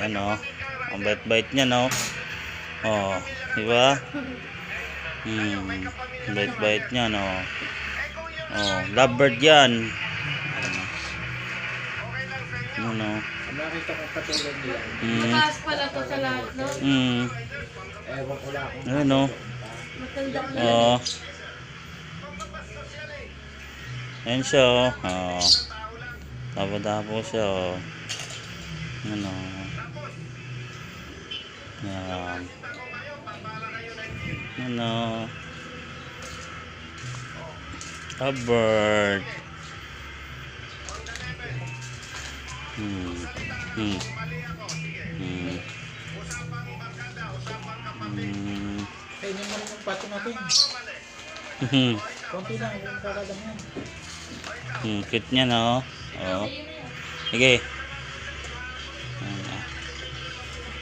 Ayan oh. Ang bait-bait niya no. Oh, di ba? Hmm. Bait-bait niya no. Oh, lovebird yan. Ano no? Nakita ko katulad nila. Hmm. Mataas pala to sa lahat, no? Hmm. Ewan ko lang kung Ano no? Matanda na. Oh. Ayan siya oh. Oh. Tabo-tabo siya oh. Ano. Yan. Ano. A bird. Hmm. Hmm. Hmm. Hmm. Kainin mo yung pato natin. Hmm. Konti lang, kung kakadam yan. Hmm, cute niya no. Oh. Sige.